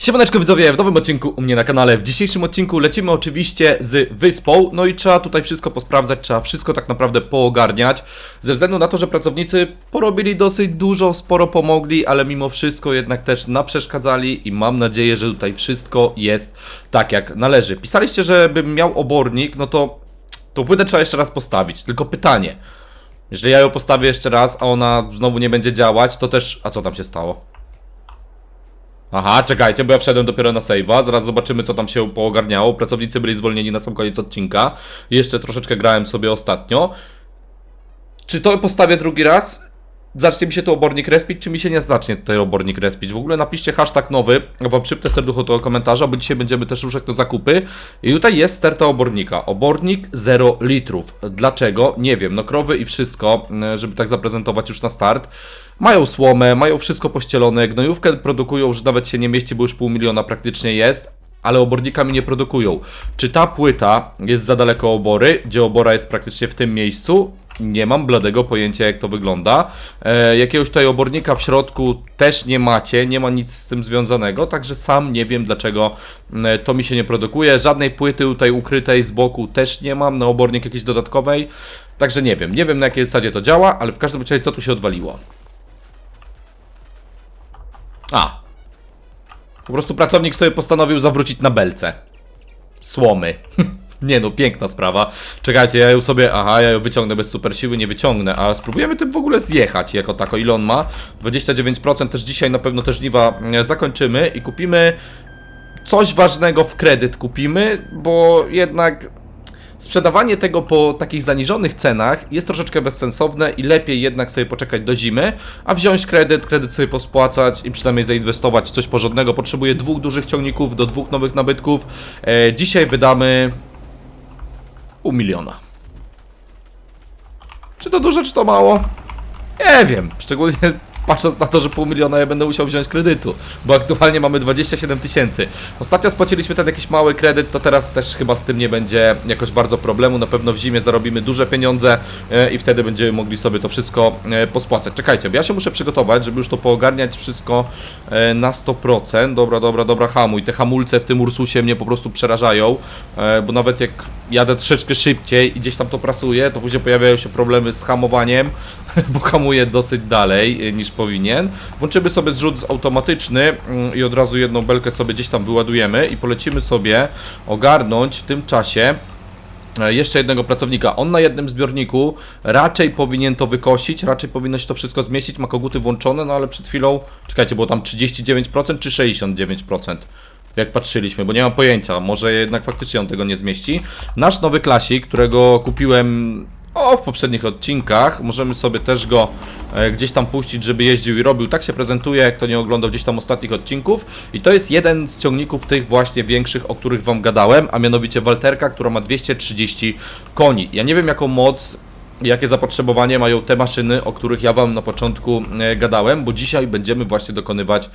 Siemaneczko widzowie, w nowym odcinku u mnie na kanale. W dzisiejszym odcinku lecimy oczywiście z wyspą, no i trzeba tutaj wszystko posprawdzać, trzeba wszystko tak naprawdę poogarniać, ze względu na to, że pracownicy porobili dosyć dużo, sporo pomogli, ale mimo wszystko jednak też naprzeszkadzali i mam nadzieję, że tutaj wszystko jest tak jak należy. Pisaliście, żebym miał obornik, no to tą płytę trzeba jeszcze raz postawić, tylko pytanie, jeżeli ja ją postawię jeszcze raz, a ona znowu nie będzie działać, to też, a co tam się stało? Aha, czekajcie, bo ja wszedłem dopiero na save'a, zaraz zobaczymy co tam się poogarniało. Pracownicy byli zwolnieni na sam koniec odcinka. Jeszcze troszeczkę grałem sobie ostatnio. Czy to postawię drugi raz? Zacznie mi się tu obornik respić, czy mi się nie zacznie tutaj obornik respić? W ogóle napiszcie hashtag nowy, wam przypnę serducho do komentarza, bo dzisiaj będziemy też ruszać do zakupy. I tutaj jest sterta obornika. Obornik 0 litrów. Dlaczego? Nie wiem. No krowy i wszystko, e, żeby tak zaprezentować już na start. Mają słomę, mają wszystko pościelone, gnojówkę produkują, że nawet się nie mieści, bo już pół miliona praktycznie jest ale obornikami nie produkują. Czy ta płyta jest za daleko obory, gdzie obora jest praktycznie w tym miejscu? Nie mam bladego pojęcia, jak to wygląda. E, jakiegoś tutaj obornika w środku też nie macie, nie ma nic z tym związanego, także sam nie wiem, dlaczego e, to mi się nie produkuje. Żadnej płyty tutaj ukrytej z boku też nie mam, na obornik jakiejś dodatkowej. Także nie wiem, nie wiem na jakiej zasadzie to działa, ale w każdym razie co tu się odwaliło. A, po prostu pracownik sobie postanowił zawrócić na belce. Słomy. nie no, piękna sprawa. Czekajcie, ja ją sobie, aha, ja ją wyciągnę bez super siły, nie wyciągnę, a spróbujemy tym w ogóle zjechać jako tako. Ile on ma? 29% też dzisiaj na pewno te żniwa e, zakończymy i kupimy coś ważnego w kredyt kupimy, bo jednak sprzedawanie tego po takich zaniżonych cenach jest troszeczkę bezsensowne i lepiej jednak sobie poczekać do zimy, a wziąć kredyt, kredyt sobie pospłacać i przynajmniej zainwestować w coś porządnego. Potrzebuję dwóch dużych ciągników do dwóch nowych nabytków. E, dzisiaj wydamy pół miliona. Czy to dużo, czy to mało? Nie wiem, szczególnie patrząc na to, że pół miliona ja będę musiał wziąć kredytu, bo aktualnie mamy 27 tysięcy. Ostatnio spłaciliśmy ten jakiś mały kredyt, to teraz też chyba z tym nie będzie jakoś bardzo problemu. Na pewno w zimie zarobimy duże pieniądze e, i wtedy będziemy mogli sobie to wszystko e, pospłacać. Czekajcie, bo ja się muszę przygotować, żeby już to poogarniać wszystko e, na 100%. Dobra, dobra, dobra, hamuj. Te hamulce w tym Ursusie mnie po prostu przerażają, bo nawet jak jadę troszeczkę szybciej i gdzieś tam to prasuje, to później pojawiają się problemy z hamowaniem, bo hamuje dosyć dalej e, niż powinien. Włączymy sobie zrzut automatyczny mm, i od razu jedną belkę sobie gdzieś tam wyładujemy i polecimy sobie ogarnąć w tym czasie e, jeszcze jednego pracownika. On na jednym zbiorniku raczej powinien to wykosić, raczej powinno się to wszystko zmieścić, ma koguty włączone, no ale przed chwilą, czekajcie, było tam 39% czy 69%? Jak patrzyliśmy, bo nie mam pojęcia, może jednak faktycznie on tego nie zmieści. Nasz nowy klasik, którego kupiłem o, w poprzednich odcinkach. Możemy sobie też go e, gdzieś tam puścić, żeby jeździł i robił. Tak się prezentuje, jak to nie oglądał gdzieś tam ostatnich odcinków. I to jest jeden z ciągników tych właśnie większych, o których Wam gadałem, a mianowicie Walterka, która ma 230 koni. Ja nie wiem jaką moc jakie zapotrzebowanie mają te maszyny, o których ja Wam na początku e, gadałem, bo dzisiaj będziemy właśnie dokonywać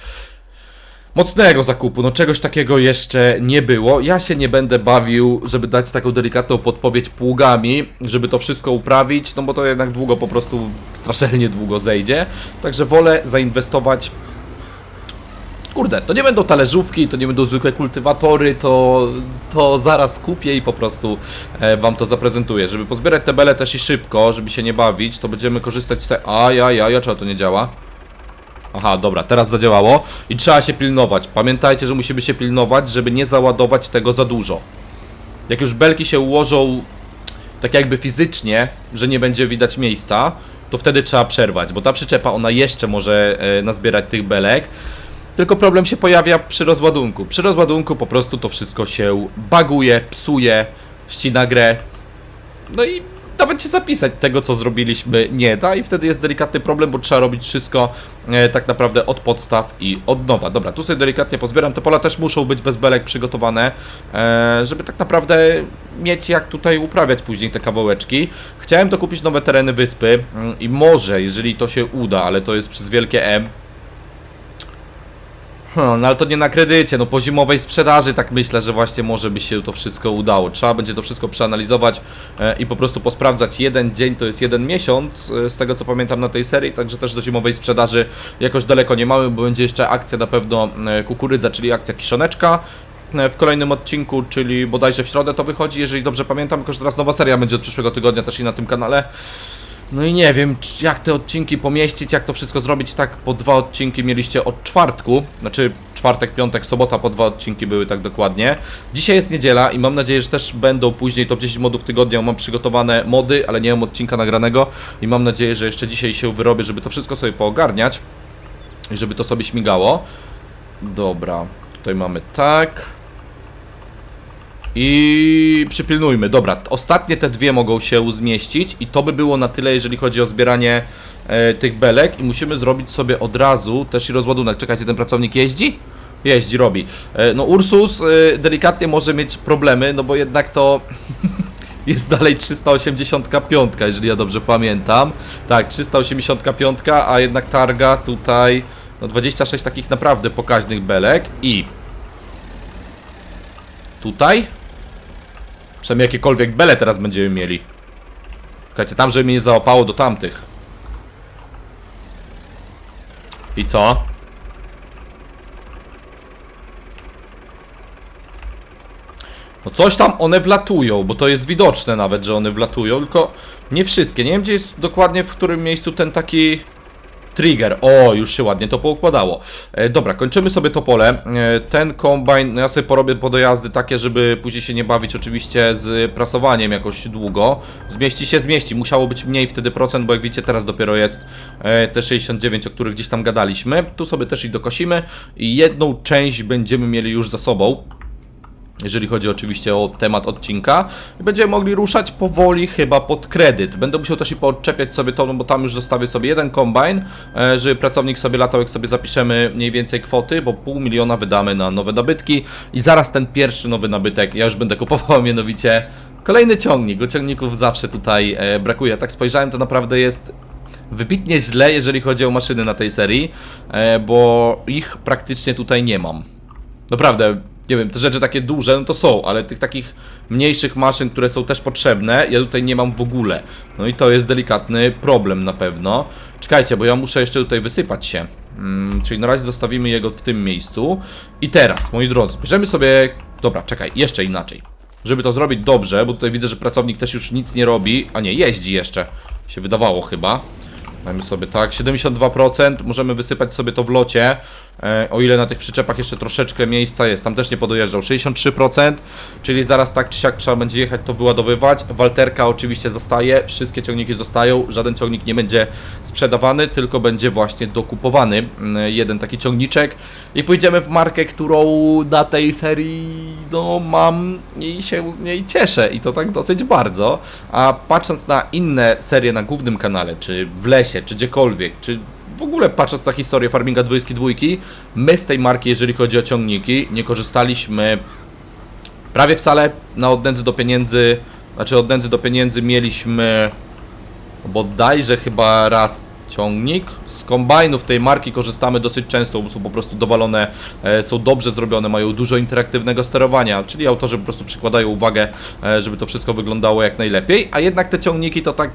mocnego zakupu. No czegoś takiego jeszcze nie było. Ja się nie będę bawił, żeby dać taką delikatną podpowiedź pługami, żeby to wszystko uprawić, no bo to jednak długo po prostu strasznie długo zejdzie. Także wolę zainwestować Kurde, to nie będą talerzówki, to nie będą zwykłe kultywatory, to, to zaraz kupię i po prostu e, Wam to zaprezentuję. Żeby pozbierać te bele też i szybko, żeby się nie bawić, to będziemy korzystać z te... A, ja, ja, ja, czego to nie działa? Aha, dobra, teraz zadziałało i trzeba się pilnować. Pamiętajcie, że musimy się pilnować, żeby nie załadować tego za dużo. Jak już belki się ułożą tak jakby fizycznie, że nie będzie widać miejsca, to wtedy trzeba przerwać, bo ta przyczepa ona jeszcze może e, nazbierać tych belek. Tylko problem się pojawia przy rozładunku. Przy rozładunku po prostu to wszystko się baguje, psuje, ścina grę. No i nawet się zapisać tego, co zrobiliśmy nie da i wtedy jest delikatny problem, bo trzeba robić wszystko e, tak naprawdę od podstaw i od nowa. Dobra, tu sobie delikatnie pozbieram, te pola też muszą być bez belek przygotowane, e, żeby tak naprawdę mieć jak tutaj uprawiać później te kawałeczki. Chciałem to kupić nowe tereny wyspy mm, i może, jeżeli to się uda, ale to jest przez wielkie M, Hmm, no ale to nie na kredycie, no po zimowej sprzedaży tak myślę, że właśnie może by się to wszystko udało. Trzeba będzie to wszystko przeanalizować e, i po prostu posprawdzać. Jeden dzień to jest jeden miesiąc, e, z tego co pamiętam na tej serii, także też do zimowej sprzedaży jakoś daleko nie mamy, bo będzie jeszcze akcja na pewno e, kukurydza, czyli akcja kiszoneczka w kolejnym odcinku, czyli bodajże w środę to wychodzi, jeżeli dobrze pamiętam, tylko że teraz nowa seria będzie od przyszłego tygodnia też i na tym kanale. No i nie wiem, jak te odcinki pomieścić, jak to wszystko zrobić. Tak, po dwa odcinki mieliście od czwartku, znaczy czwartek, piątek, sobota, po dwa odcinki były tak dokładnie. Dzisiaj jest niedziela i mam nadzieję, że też będą później top 10 modów tygodnia. Mam przygotowane mody, ale nie mam odcinka nagranego i mam nadzieję, że jeszcze dzisiaj się wyrobię, żeby to wszystko sobie poogarniać i żeby to sobie śmigało. Dobra, tutaj mamy tak. I przypilnujmy. Dobra, ostatnie te dwie mogą się zmieścić i to by było na tyle, jeżeli chodzi o zbieranie e, tych belek i musimy zrobić sobie od razu też i rozładunek. Czekajcie, ten pracownik jeździ? Jeździ, robi. E, no Ursus e, delikatnie może mieć problemy, no bo jednak to jest dalej 385, jeżeli ja dobrze pamiętam. Tak, 385, a jednak targa tutaj no 26 takich naprawdę pokaźnych belek i tutaj Przynajmniej jakiekolwiek bele teraz będziemy mieli. Czekajcie, tam, żeby mnie nie załapało do tamtych. I co? No coś tam one wlatują, bo to jest widoczne nawet, że one wlatują, tylko nie wszystkie. Nie wiem, gdzie jest dokładnie w którym miejscu ten taki trigger. O, już się ładnie to poukładało. E, dobra, kończymy sobie to pole. E, ten kombajn, no ja sobie porobię podojazdy takie, żeby później się nie bawić oczywiście z prasowaniem jakoś długo. Zmieści się, zmieści. Musiało być mniej wtedy procent, bo jak widzicie teraz dopiero jest e, te 69, o których gdzieś tam gadaliśmy. Tu sobie też i dokosimy i jedną część będziemy mieli już za sobą jeżeli chodzi oczywiście o temat odcinka. I będziemy mogli ruszać powoli chyba pod kredyt. Będę musiał też i podczepiać sobie to, no bo tam już zostawię sobie jeden kombajn, e, żeby pracownik sobie latał, jak sobie zapiszemy mniej więcej kwoty, bo pół miliona wydamy na nowe nabytki i zaraz ten pierwszy nowy nabytek, ja już będę kupował mianowicie kolejny ciągnik, bo ciągników zawsze tutaj e, brakuje. Tak spojrzałem, to naprawdę jest wybitnie źle, jeżeli chodzi o maszyny na tej serii, e, bo ich praktycznie tutaj nie mam. Naprawdę, nie wiem, te rzeczy takie duże, no to są, ale tych takich mniejszych maszyn, które są też potrzebne, ja tutaj nie mam w ogóle. No i to jest delikatny problem na pewno. Czekajcie, bo ja muszę jeszcze tutaj wysypać się. Mm, czyli na razie zostawimy jego w tym miejscu. I teraz, moi drodzy, bierzemy sobie... Dobra, czekaj, jeszcze inaczej. Żeby to zrobić dobrze, bo tutaj widzę, że pracownik też już nic nie robi, a nie, jeździ jeszcze. Się wydawało chyba. Dajmy sobie tak, 72%, możemy wysypać sobie to w locie, o ile na tych przyczepach jeszcze troszeczkę miejsca jest, tam też nie podojeżdżał, 63%, czyli zaraz tak czy siak trzeba będzie jechać to wyładowywać, Walterka oczywiście zostaje, wszystkie ciągniki zostają, żaden ciągnik nie będzie sprzedawany, tylko będzie właśnie dokupowany, mm, jeden taki ciągniczek. I pójdziemy w markę, którą na tej serii, no mam i się z niej cieszę. I to tak dosyć bardzo, a patrząc na inne serie na głównym kanale, czy w lesie, czy gdziekolwiek, czy w ogóle patrząc na historię Farminga 22, my z tej marki, jeżeli chodzi o ciągniki, nie korzystaliśmy prawie wcale na od nędzy do pieniędzy, znaczy od nędzy do pieniędzy mieliśmy bodajże chyba raz ciągnik. Z kombajnów tej marki korzystamy dosyć często, bo są po prostu dowalone, e, są dobrze zrobione, mają dużo interaktywnego sterowania, czyli autorzy po prostu przykładają uwagę, e, żeby to wszystko wyglądało jak najlepiej, a jednak te ciągniki to tak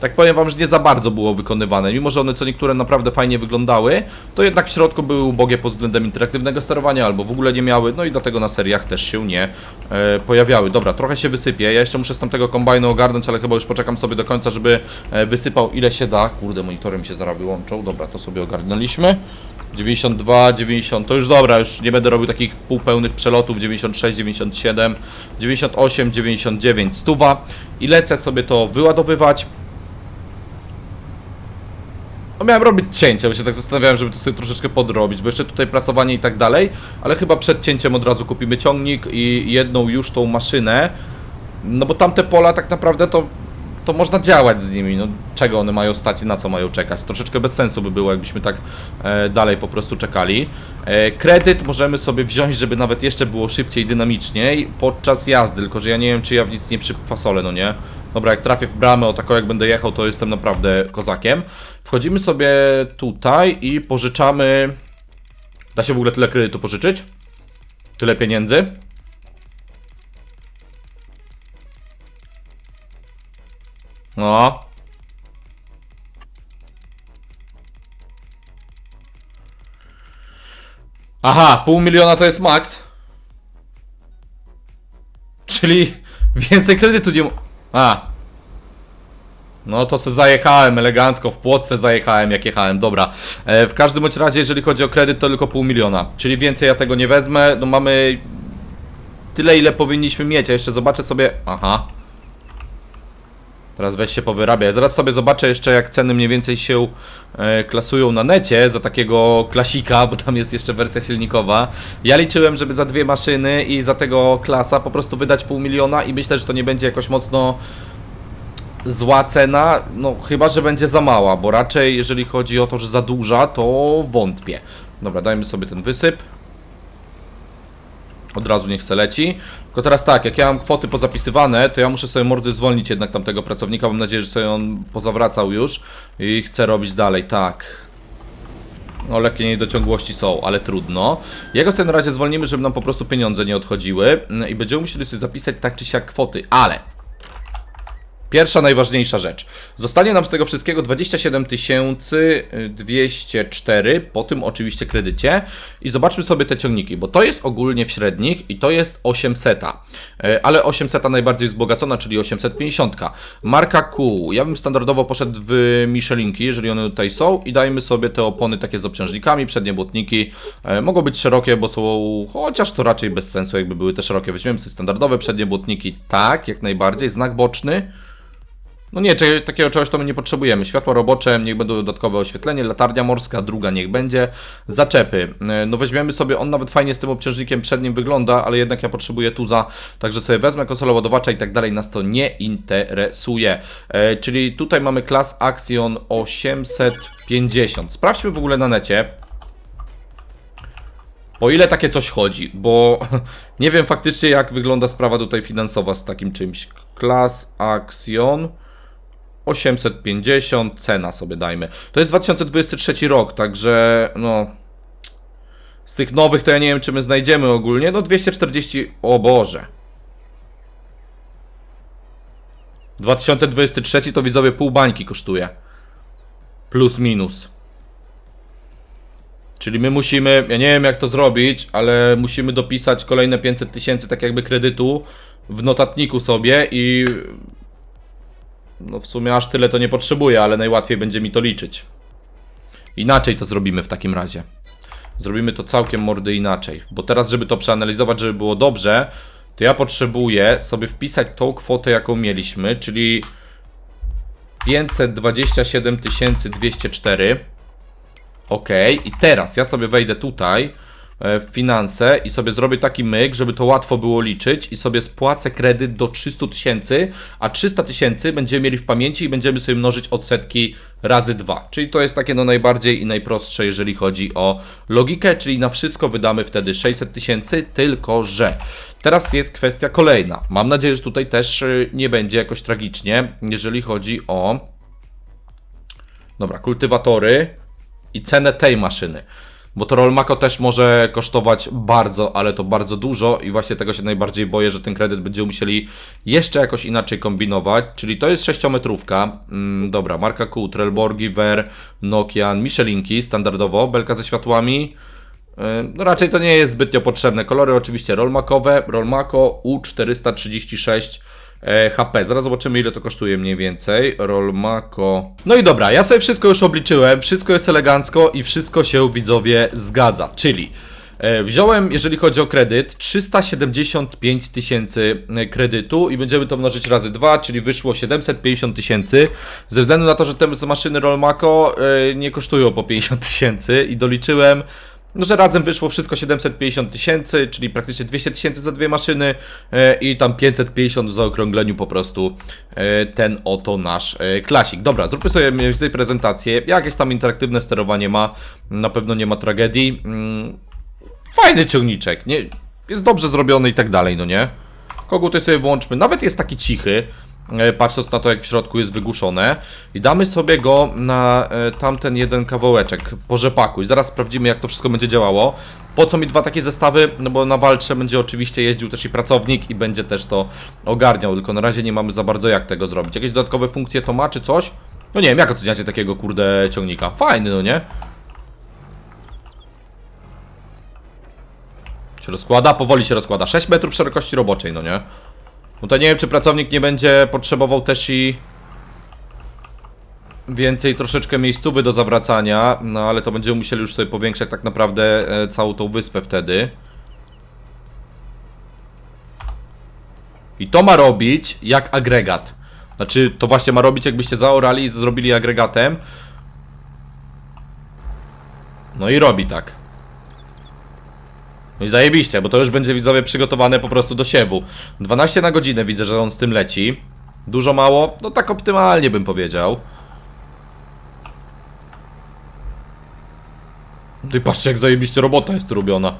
tak powiem wam, że nie za bardzo było wykonywane. Mimo, że one co niektóre naprawdę fajnie wyglądały, to jednak w środku były ubogie pod względem interaktywnego sterowania albo w ogóle nie miały, no i dlatego na seriach też się nie e, pojawiały. Dobra, trochę się wysypie. Ja jeszcze muszę z tamtego kombajnu ogarnąć, ale chyba już poczekam sobie do końca, żeby e, wysypał ile się da. Kurde, monitory mi się zaraz wyłączą. Dobra, to sobie ogarnęliśmy. 92, 90, to już dobra, już nie będę robił takich półpełnych przelotów, 96, 97, 98, 99, stuwa i lecę sobie to wyładowywać. No miałem robić cięcie, bo się tak zastanawiałem, żeby to sobie troszeczkę podrobić, bo jeszcze tutaj pracowanie i tak dalej, ale chyba przed cięciem od razu kupimy ciągnik i jedną już tą maszynę, no bo tamte pola tak naprawdę to, to można działać z nimi, no czego one mają stać i na co mają czekać, troszeczkę bez sensu by było, jakbyśmy tak e, dalej po prostu czekali. E, kredyt możemy sobie wziąć, żeby nawet jeszcze było szybciej, dynamiczniej podczas jazdy, tylko że ja nie wiem, czy ja w nic nie przyfasolę, no nie? Dobra, jak trafię w bramę, o taką jak będę jechał, to jestem naprawdę kozakiem. Wchodzimy sobie tutaj i pożyczamy Da się w ogóle tyle kredytu pożyczyć? Tyle pieniędzy? No. Aha, pół miliona to jest maks. Czyli więcej kredytu nie... mo- A. No to se zajechałem elegancko, w płotce zajechałem jak jechałem, dobra. E, w każdym bądź razie, jeżeli chodzi o kredyt, to tylko pół miliona. Czyli więcej ja tego nie wezmę, no mamy tyle ile powinniśmy mieć, a jeszcze zobaczę sobie... Aha. Teraz weź się powyrabia. Zaraz sobie zobaczę jeszcze jak ceny mniej więcej się e, klasują na necie za takiego klasika, bo tam jest jeszcze wersja silnikowa. Ja liczyłem, żeby za dwie maszyny i za tego klasa po prostu wydać pół miliona i myślę, że to nie będzie jakoś mocno zła cena, no chyba, że będzie za mała, bo raczej jeżeli chodzi o to, że za duża, to wątpię. Dobra, dajmy sobie ten wysyp. Od razu niech se leci. Tylko teraz tak, jak ja mam kwoty pozapisywane, to ja muszę sobie mordy zwolnić jednak tamtego pracownika. Mam nadzieję, że sobie on pozawracał już i chcę robić dalej. Tak. No lekkie niedociągłości są, ale trudno. Jego sobie na razie zwolnimy, żeby nam po prostu pieniądze nie odchodziły i będziemy musieli sobie zapisać tak czy siak kwoty, ale Pierwsza najważniejsza rzecz. Zostanie nam z tego wszystkiego 27 204 po tym oczywiście kredycie. I zobaczmy sobie te ciągniki, bo to jest ogólnie w średnich i to jest 800, E, ale 800 najbardziej wzbogacona, czyli 850. Marka Q, ja bym standardowo poszedł w Michelinki, jeżeli one tutaj są i dajmy sobie te opony takie z obciążnikami, przednie błotniki, e, mogą być szerokie, bo są, chociaż to raczej bez sensu, jakby były te szerokie. Weźmiemy sobie standardowe przednie błotniki, tak, jak najbardziej, znak boczny, no nie, takiego czegoś to my nie potrzebujemy. Światła robocze, niech będą dodatkowe oświetlenie, latarnia morska, druga niech będzie. Zaczepy. E, No weźmiemy sobie, on nawet fajnie z tym obciążnikiem przednim wygląda, ale jednak ja potrzebuję tuza, także sobie wezmę konsolę ładowacza i tak dalej, nas to nie interesuje. E, czyli tutaj mamy klas Axion 850. Sprawdźmy w ogóle na necie. O ile takie coś chodzi, bo nie wiem faktycznie jak wygląda sprawa tutaj finansowa z takim czymś. Klas Axion 850, cena sobie dajmy. To jest 2023 rok, także no... Z tych nowych to ja nie wiem czy my znajdziemy ogólnie, no 240... O Boże. 2023 to widzowie pół bańki kosztuje. Plus minus. Czyli my musimy, ja nie wiem jak to zrobić, ale musimy dopisać kolejne 500 tysięcy tak jakby kredytu w notatniku sobie i no w sumie aż tyle to nie potrzebuję, ale najłatwiej będzie mi to liczyć. Inaczej to zrobimy w takim razie. Zrobimy to całkiem mordy inaczej, bo teraz żeby to przeanalizować, żeby było dobrze, to ja potrzebuję sobie wpisać tą kwotę jaką mieliśmy, czyli 527 204 Ok, i teraz ja sobie wejdę tutaj w finanse i sobie zrobię taki myk, żeby to łatwo było liczyć i sobie spłacę kredyt do 300 tysięcy, a 300 tysięcy będziemy mieli w pamięci i będziemy sobie mnożyć odsetki razy 2. Czyli to jest takie no najbardziej i najprostsze, jeżeli chodzi o logikę, czyli na wszystko wydamy wtedy 600 tysięcy, tylko że teraz jest kwestia kolejna. Mam nadzieję, że tutaj też y, nie będzie jakoś tragicznie, jeżeli chodzi o Dobra, kultywatory i cenę tej maszyny. Bo to Rolmako też może kosztować bardzo, ale to bardzo dużo i właśnie tego się najbardziej boję, że ten kredyt będziemy musieli jeszcze jakoś inaczej kombinować. Czyli to jest 6-metrówka. Mm, dobra, marka Q, Trelborgi, Ver, Nokian, Michelinki standardowo, belka ze światłami. No raczej to nie jest zbytnio potrzebne. Kolory oczywiście rolmakowe, Rolmako U436 e, HP. Zaraz zobaczymy ile to kosztuje mniej więcej. Rolmako. No i dobra, ja sobie wszystko już obliczyłem, wszystko jest elegancko i wszystko się widzowie zgadza. Czyli e, wziąłem, jeżeli chodzi o kredyt, 375 tysięcy e, kredytu i będziemy to mnożyć razy 2, czyli wyszło 750 tysięcy. Ze względu na to, że te maszyny Rolmako e, nie kosztują po 50 tysięcy i doliczyłem no, że razem wyszło wszystko 750 tysięcy, czyli praktycznie 200 tysięcy za dwie maszyny e, i tam 550 w zaokrągleniu po prostu e, ten oto nasz e, klasik. Dobra, zróbmy sobie mniej więcej prezentację. Jakieś tam interaktywne sterowanie ma, na pewno nie ma tragedii. Mm, fajny ciągniczek, nie? Jest dobrze zrobiony i tak dalej, no nie? Koguty sobie włączmy, nawet jest taki cichy. E, patrząc na to, jak w środku jest wygłuszone. I damy sobie go na e, tamten jeden kawałeczek po rzepaku. I zaraz sprawdzimy, jak to wszystko będzie działało. Po co mi dwa takie zestawy? No bo na walcze będzie oczywiście jeździł też i pracownik i będzie też to ogarniał, tylko na razie nie mamy za bardzo jak tego zrobić. Jakieś dodatkowe funkcje to ma, czy coś? No nie wiem, jak oceniacie takiego kurde ciągnika? Fajny, no nie? Się rozkłada, powoli się rozkłada. 6 metrów szerokości roboczej, no nie? No to nie wiem, czy pracownik nie będzie potrzebował też i więcej troszeczkę miejscówy do zawracania, no ale to będziemy musieli już sobie powiększać tak naprawdę e, całą tą wyspę wtedy. I to ma robić jak agregat. Znaczy, to właśnie ma robić jakbyście zaorali i zrobili agregatem. No i robi tak. No i zajebiście, bo to już będzie widzowie przygotowane po prostu do siewu. 12 na godzinę widzę, że on z tym leci. Dużo mało? No tak optymalnie bym powiedział. Ty patrzcie jak zajebiście robota jest robiona.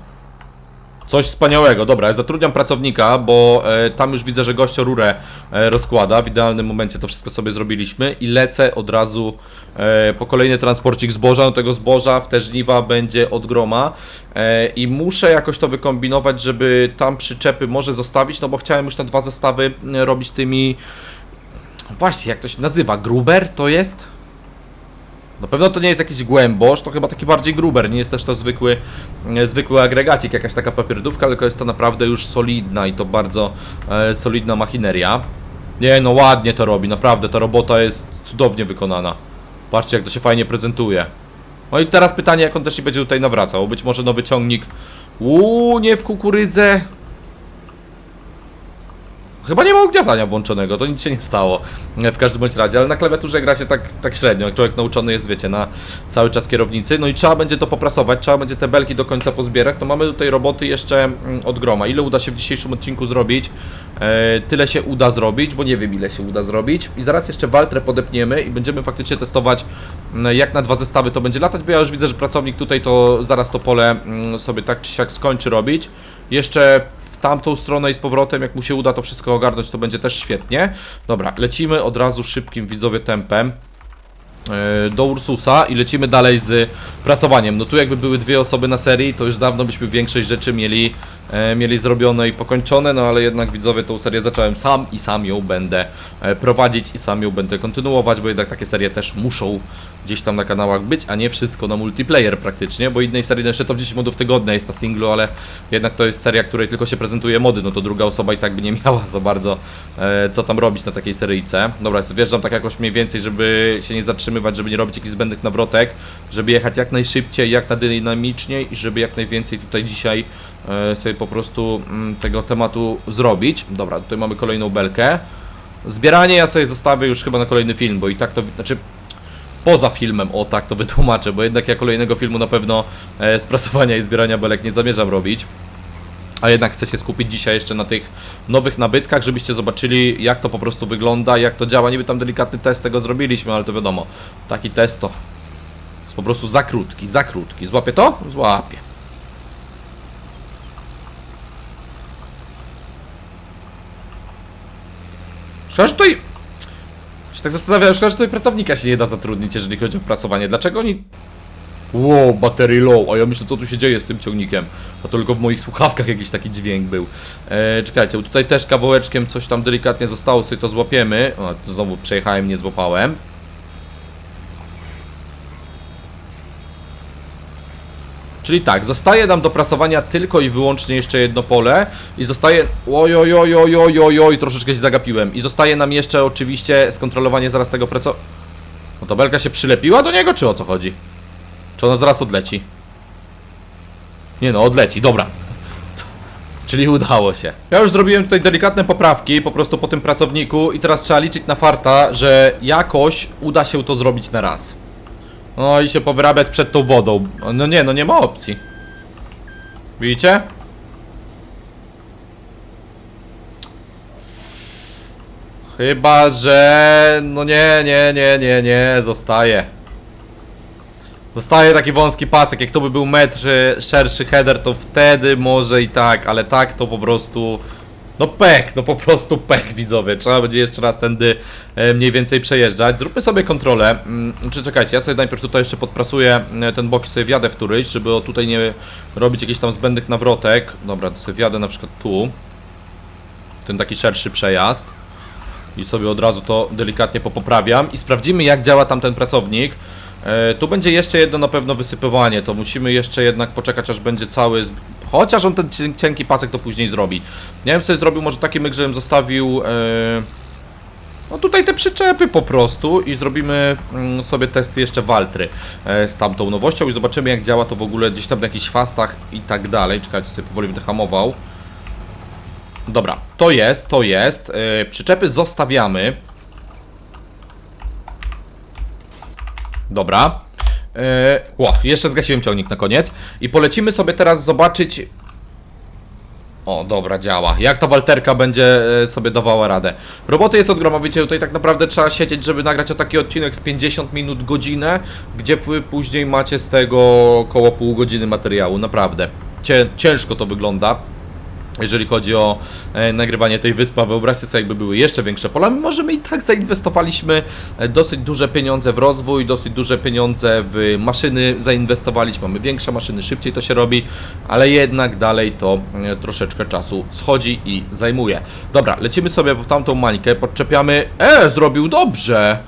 Coś wspaniałego. Dobra, ja zatrudniam pracownika, bo e, tam już widzę, że gościo rurę e, rozkłada. W idealnym momencie to wszystko sobie zrobiliśmy i lecę od razu e, po kolejny transporcik zboża. No tego zboża w te żniwa będzie od groma e, i muszę jakoś to wykombinować, żeby tam przyczepy może zostawić, no bo chciałem już te dwa zestawy robić tymi... Właśnie, jak to się nazywa? Gruber to jest? Na pewno to nie jest jakiś głębosz, to chyba taki bardziej gruber, nie jest też to zwykły, e, zwykły agregacik, jakaś taka papierdówka, tylko jest to naprawdę już solidna i to bardzo e, solidna machineria. Nie no, ładnie to robi, naprawdę, ta robota jest cudownie wykonana. Patrzcie jak to się fajnie prezentuje. No i teraz pytanie, jak on też się będzie tutaj nawracał, być może nowy ciągnik, uuu, nie w kukurydzę. Chyba nie ma ugniatania włączonego, to nic się nie stało e, w każdym bądź razie, ale na klawiaturze gra się tak, tak średnio, człowiek nauczony jest, wiecie, na cały czas kierownicy, no i trzeba będzie to poprasować, trzeba będzie te belki do końca pozbierać, no mamy tutaj roboty jeszcze mm, od groma, ile uda się w dzisiejszym odcinku zrobić, e, tyle się uda zrobić, bo nie wiem ile się uda zrobić. I zaraz jeszcze Waltrę podepniemy i będziemy faktycznie testować mm, jak na dwa zestawy to będzie latać, bo ja już widzę, że pracownik tutaj to zaraz to pole mm, sobie tak czy siak skończy robić, jeszcze tamtą stronę i z powrotem, jak mu się uda to wszystko ogarnąć, to będzie też świetnie. Dobra, lecimy od razu szybkim widzowie tempem e, do Ursusa i lecimy dalej z prasowaniem. No tu jakby były dwie osoby na serii, to już dawno byśmy większość rzeczy mieli, mieli zrobione i pokończone, no ale jednak widzowie tą serię zacząłem sam i sam ją będę e, prowadzić i sam ją będę kontynuować, bo jednak takie serie też muszą gdzieś tam na kanałach być, a nie wszystko na multiplayer praktycznie, bo innej serii, jeszcze top 10 modów tygodnia jest na singlu, ale jednak to jest seria, której tylko się prezentuje mody, no to druga osoba i tak by nie miała za bardzo e, co tam robić na takiej seryjce. Dobra, wjeżdżam tak jakoś mniej więcej, żeby się nie zatrzymywać, żeby nie robić jakichś zbędnych nawrotek, żeby jechać jak najszybciej, jak najdynamiczniej i żeby jak najwięcej tutaj dzisiaj e, sobie po prostu mm, tego tematu zrobić. Dobra, tutaj mamy kolejną belkę. Zbieranie ja sobie zostawię już chyba na kolejny film, bo i tak to, znaczy poza filmem, o tak to wytłumaczę, bo jednak ja kolejnego filmu na pewno e, z prasowania i zbierania belek nie zamierzam robić. A jednak chcę się skupić dzisiaj jeszcze na tych nowych nabytkach, żebyście zobaczyli jak to po prostu wygląda, jak to działa. Niby tam delikatny test tego zrobiliśmy, ale to wiadomo, taki test to jest po prostu za krótki, za krótki. Złapie to? Złapie. Szkoda, że tutaj się tak zastanawiałem, szkoda, że tutaj pracownika się nie da zatrudnić, jeżeli chodzi o prasowanie. Dlaczego oni... Wow, battery low, a ja myślę, co tu się dzieje z tym ciągnikiem. A to tylko w moich słuchawkach jakiś taki dźwięk był. E, czekajcie, bo tutaj też kawałeczkiem coś tam delikatnie zostało, sobie to złapiemy. O, znowu przejechałem, nie złapałem. Czyli tak, zostaje nam do prasowania tylko i wyłącznie jeszcze jedno pole i zostaje... Oj, oj, oj, oj, oj, oj, oj, troszeczkę się zagapiłem. I zostaje nam jeszcze oczywiście skontrolowanie zaraz tego preco... No to belka się przylepiła do niego, czy o co chodzi? Czy ona zaraz odleci? Nie no, odleci, dobra. Czyli udało się. Ja już zrobiłem tutaj delikatne poprawki po prostu po tym pracowniku i teraz trzeba liczyć na farta, że jakoś uda się to zrobić na raz. No i się powyrabiać przed tą wodą. No nie, no nie ma opcji. Widzicie? Chyba, że... No nie, nie, nie, nie, nie, zostaje. Zostaje taki wąski pasek, jak to by był metr szerszy header, to wtedy może i tak, ale tak to po prostu No pech, no po prostu pech widzowie. Trzeba będzie jeszcze raz tędy e, mniej więcej przejeżdżać. Zróbmy sobie kontrolę. Mm, Czy czekajcie, ja sobie najpierw tutaj jeszcze podprasuję e, ten bok i sobie wjadę w któryś, żeby tutaj nie robić jakichś tam zbędnych nawrotek. Dobra, to sobie wjadę na przykład tu. W ten taki szerszy przejazd. I sobie od razu to delikatnie popoprawiam. I sprawdzimy jak działa tam ten pracownik. E, tu będzie jeszcze jedno na pewno wysypywanie. To musimy jeszcze jednak poczekać aż będzie cały... Chociaż on ten cien- cienki pasek to później zrobi. Ja bym sobie zrobił może taki myk, żebym zostawił... E, no tutaj te przyczepy po prostu i zrobimy mm, sobie testy jeszcze Waltry e, z tamtą nowością i zobaczymy jak działa to w ogóle gdzieś tam na jakichś fastach i tak dalej. Czekajcie, sobie powoli będę hamował. Dobra, to jest, to jest. E, przyczepy zostawiamy. Dobra. E, ło, jeszcze zgasiłem ciągnik na koniec. I polecimy sobie teraz zobaczyć. O, dobra, działa. Jak ta walterka będzie e, sobie dawała radę. Roboty jest od groma, wiecie, tutaj tak naprawdę trzeba siedzieć, żeby nagrać o taki odcinek z 50 minut, godzinę, gdzie później macie z tego około pół godziny materiału, naprawdę. Cię, ciężko to wygląda jeżeli chodzi o e, nagrywanie tej wyspy, wyobraźcie sobie, jakby były jeszcze większe pola, mimo że my i tak zainwestowaliśmy e, dosyć duże pieniądze w rozwój, dosyć duże pieniądze w maszyny zainwestowaliśmy, mamy większe maszyny, szybciej to się robi, ale jednak dalej to e, troszeczkę czasu schodzi i zajmuje. Dobra, lecimy sobie po tamtą mańkę, podczepiamy, e, zrobił dobrze!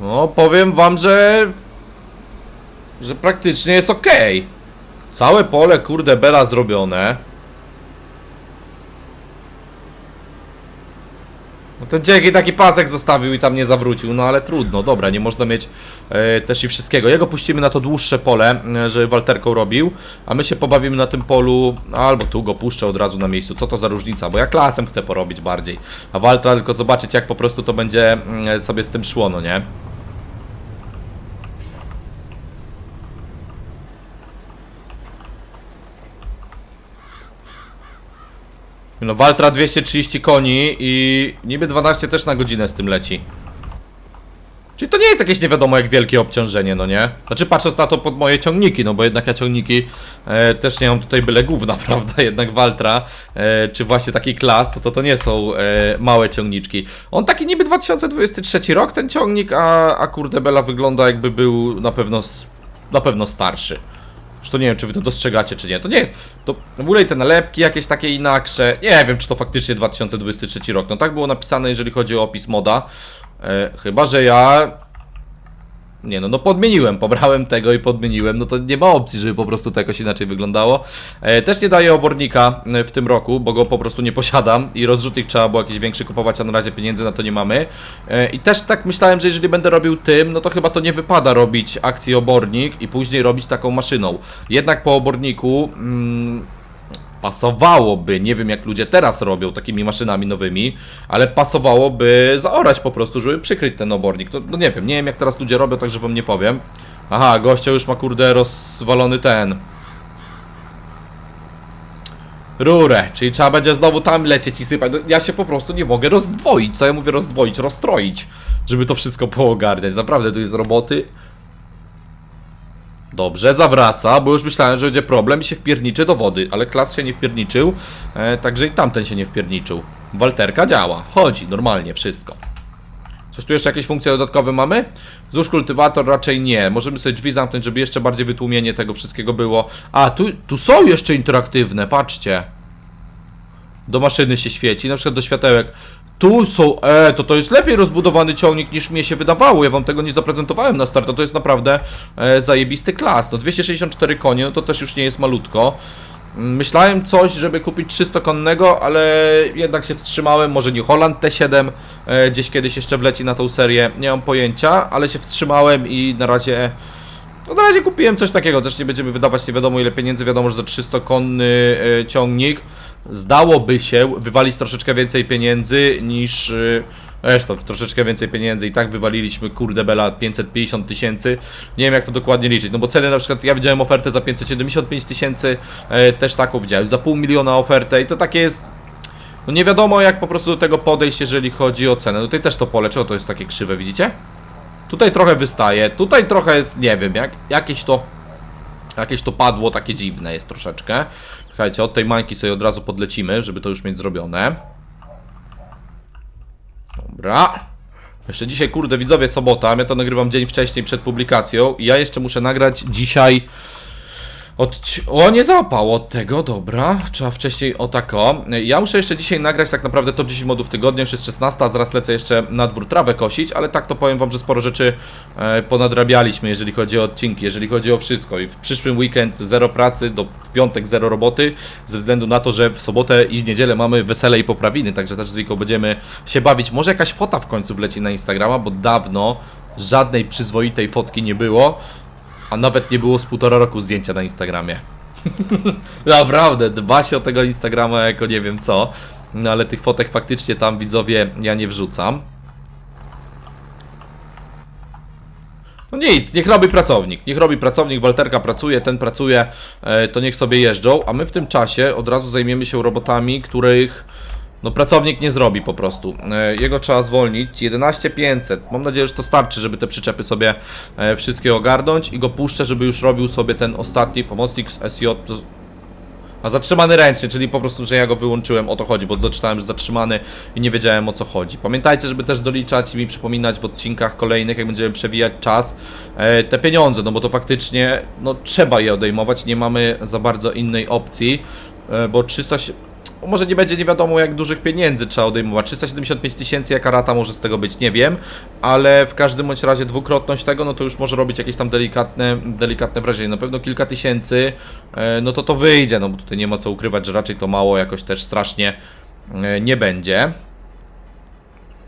No, powiem wam, że że praktycznie jest ok. Całe pole, kurde, bela zrobione. No ten dzięki taki pasek zostawił i tam nie zawrócił, no ale trudno, dobra, nie można mieć e, też i wszystkiego. Jego puścimy na to dłuższe pole, e, żeby Walterką robił, a my się pobawimy na tym polu, albo tu go puszczę od razu na miejscu. Co to za różnica? Bo ja klasem chcę porobić bardziej, a Waltra tylko zobaczyć jak po prostu to będzie mm, sobie z tym szło, no nie? No Waltra 230 koni i niby 12 też na godzinę z tym leci. Czyli to nie jest jakieś nie wiadomo jak wielkie obciążenie, no nie? Znaczy patrząc na to pod moje ciągniki, no bo jednak ja ciągniki e, też nie mam tutaj byle gówna, prawda? Jednak Waltra, e, czy właśnie taki klas, to, to nie są e, małe ciągniczki. On taki niby 2023 rok ten ciągnik, a, a kurde Bela wygląda jakby był na pewno, na pewno starszy. Zresztą nie wiem, czy wy to dostrzegacie, czy nie. To nie jest. To w ogóle te nalepki jakieś takie inaksze. Nie wiem, czy to faktycznie 2023 rok. No tak było napisane, jeżeli chodzi o opis moda. E, chyba, że ja. Nie no, no podmieniłem, pobrałem tego i podmieniłem, no to nie ma opcji, żeby po prostu to jakoś inaczej wyglądało. E, też nie daję obornika e, w tym roku, bo go po prostu nie posiadam i rozrzutnik trzeba było jakiś większy kupować, a na razie pieniędzy na to nie mamy. E, I też tak myślałem, że jeżeli będę robił tym, no to chyba to nie wypada robić akcji obornik i później robić taką maszyną. Jednak po oborniku... Mm, pasowałoby, nie wiem jak ludzie teraz robią takimi maszynami nowymi, ale pasowałoby zaorać po prostu, żeby przykryć ten obornik. No, no nie wiem, nie wiem jak teraz ludzie robią, także wam nie powiem. Aha, gościa już ma kurde rozwalony ten. Rurę, czyli trzeba będzie znowu tam lecieć i sypać. No, ja się po prostu nie mogę rozdwoić. Co ja mówię rozdwoić? Rozstroić, żeby to wszystko poogarniać. Naprawdę tu jest roboty. Dobrze, zawraca, bo już myślałem, że będzie problem i się wpierniczy do wody, ale klas się nie wpierniczył, e, także i tamten się nie wpierniczył. Walterka działa, chodzi, normalnie, wszystko. Coś tu jeszcze jakieś funkcje dodatkowe mamy? Złóż kultywator raczej nie. Możemy sobie drzwi zamknąć, żeby jeszcze bardziej wytłumienie tego wszystkiego było. A, tu, tu są jeszcze interaktywne, patrzcie. Do maszyny się świeci, na przykład do światełek. Tu są, e, to to jest lepiej rozbudowany ciągnik niż mnie się wydawało. Ja wam tego nie zaprezentowałem na start, to jest naprawdę e, zajebisty klas. No 264 konie, no to też już nie jest malutko. Mm, Myślałem coś, żeby kupić 300-konnego, ale jednak się wstrzymałem. Może New Holland T7 e, gdzieś kiedyś jeszcze wleci na tą serię. Nie mam pojęcia, ale się wstrzymałem i na razie no na razie kupiłem coś takiego, też nie będziemy wydawać nie wiadomo ile pieniędzy, wiadomo, że za 300-konny e, ciągnik zdałoby się wywalić troszeczkę więcej pieniędzy niż... e, Zresztą troszeczkę więcej pieniędzy i tak wywaliliśmy, kurde bela, 550 tysięcy. Nie wiem jak to dokładnie liczyć, no bo ceny na przykład, ja widziałem ofertę za 575 tysięcy, e, też taką widziałem, za pół miliona ofertę i to takie jest... No nie wiadomo jak po prostu do tego podejść, jeżeli chodzi o cenę. Tutaj też to pole, czego to jest takie krzywe, widzicie? Tutaj trochę wystaje, tutaj trochę jest, nie wiem, jak, jakieś to Jakieś to padło takie dziwne jest troszeczkę. Słuchajcie, od tej mańki sobie od razu podlecimy, żeby to już mieć zrobione. Dobra. Jeszcze dzisiaj, kurde, widzowie, sobota. Ja to nagrywam dzień wcześniej przed publikacją. I ja jeszcze muszę nagrać dzisiaj. O, nie zapał od tego, dobra. Trzeba wcześniej, o tak o. Ja muszę jeszcze dzisiaj nagrać tak naprawdę top 10 modów tygodnia, już jest 16, a zaraz lecę jeszcze na dwór trawę kosić, ale tak to powiem wam, że sporo rzeczy e, ponadrabialiśmy, jeżeli chodzi o odcinki, jeżeli chodzi o wszystko. I w przyszłym weekend zero pracy, do w piątek zero roboty, ze względu na to, że w sobotę i niedzielę mamy wesele i poprawiny, także też z będziemy się bawić. Może jakaś fota w końcu wleci na Instagrama, bo dawno żadnej przyzwoitej fotki nie było. A nawet nie było z półtora roku zdjęcia na Instagramie. Naprawdę, dba się o tego Instagrama jako nie wiem co. No ale tych fotek faktycznie tam widzowie ja nie wrzucam. No nic, niech robi pracownik. Niech robi pracownik, Walterka pracuje, ten pracuje, e, to niech sobie jeżdżą, a my w tym czasie od razu zajmiemy się robotami, których no pracownik nie zrobi po prostu. E, Jego trzeba zwolnić. 11500. Mam nadzieję, że to starczy, żeby te przyczepy sobie e, wszystkie ogarnąć i go puszczę, żeby już robił sobie ten ostatni pomocnik z SJ. A zatrzymany ręcznie, czyli po prostu, że ja go wyłączyłem, o to chodzi, bo doczytałem, że zatrzymany i nie wiedziałem o co chodzi. Pamiętajcie, żeby też doliczać i mi przypominać w odcinkach kolejnych, jak będziemy przewijać czas, e, te pieniądze, no bo to faktycznie, no trzeba je odejmować, nie mamy za bardzo innej opcji, bo 300, się- może nie będzie nie wiadomo jak dużych pieniędzy trzeba odejmować. 375 tysięcy, jaka rata może z tego być, nie wiem, ale w każdym bądź razie dwukrotność tego, no to już może robić jakieś tam delikatne, delikatne wrażenie. Na pewno kilka tysięcy, e, no to to wyjdzie, no bo tutaj nie ma co ukrywać, że raczej to mało jakoś też strasznie e, nie będzie.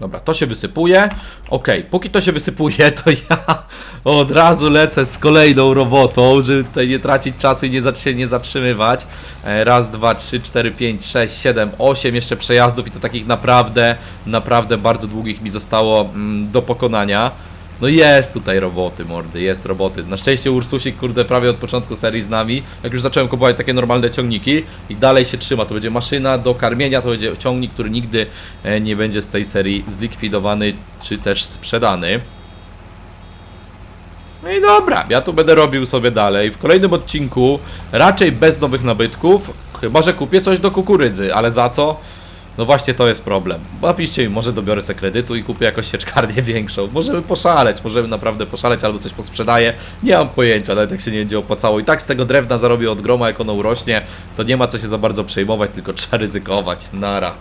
Dobra, to się wysypuje. Okej, póki to się wysypuje, to ja od razu lecę z kolejną robotą, żeby tutaj nie tracić czasu i nie, się nie zatrzymywać. E, Raz, dwa, trzy, cztery, pięć, sześć, siedem, osiem jeszcze przejazdów i to takich naprawdę, naprawdę bardzo długich mi zostało mm, do pokonania. No jest tutaj roboty, mordy, jest roboty. Na szczęście Ursusik, kurde, prawie od początku serii z nami. Jak już zacząłem kupować takie normalne ciągniki i dalej się trzyma. To będzie maszyna do karmienia, to będzie ciągnik, który nigdy e, nie będzie z tej serii zlikwidowany czy też sprzedany. No i dobra, ja tu będę robił sobie dalej. W kolejnym odcinku raczej bez nowych nabytków, chyba że kupię coś do kukurydzy, ale za co? No właśnie to jest problem. Napiszcie mi, może dobiorę sobie kredytu i kupię jakąś sieczkarnię większą. Możemy poszaleć, możemy naprawdę poszaleć albo coś posprzedaję. Nie mam pojęcia, nawet jak się nie będzie opłacało. I tak z tego drewna zarobię od groma, jak ono urośnie, to nie ma co się za bardzo przejmować, tylko trzeba ryzykować. Nara.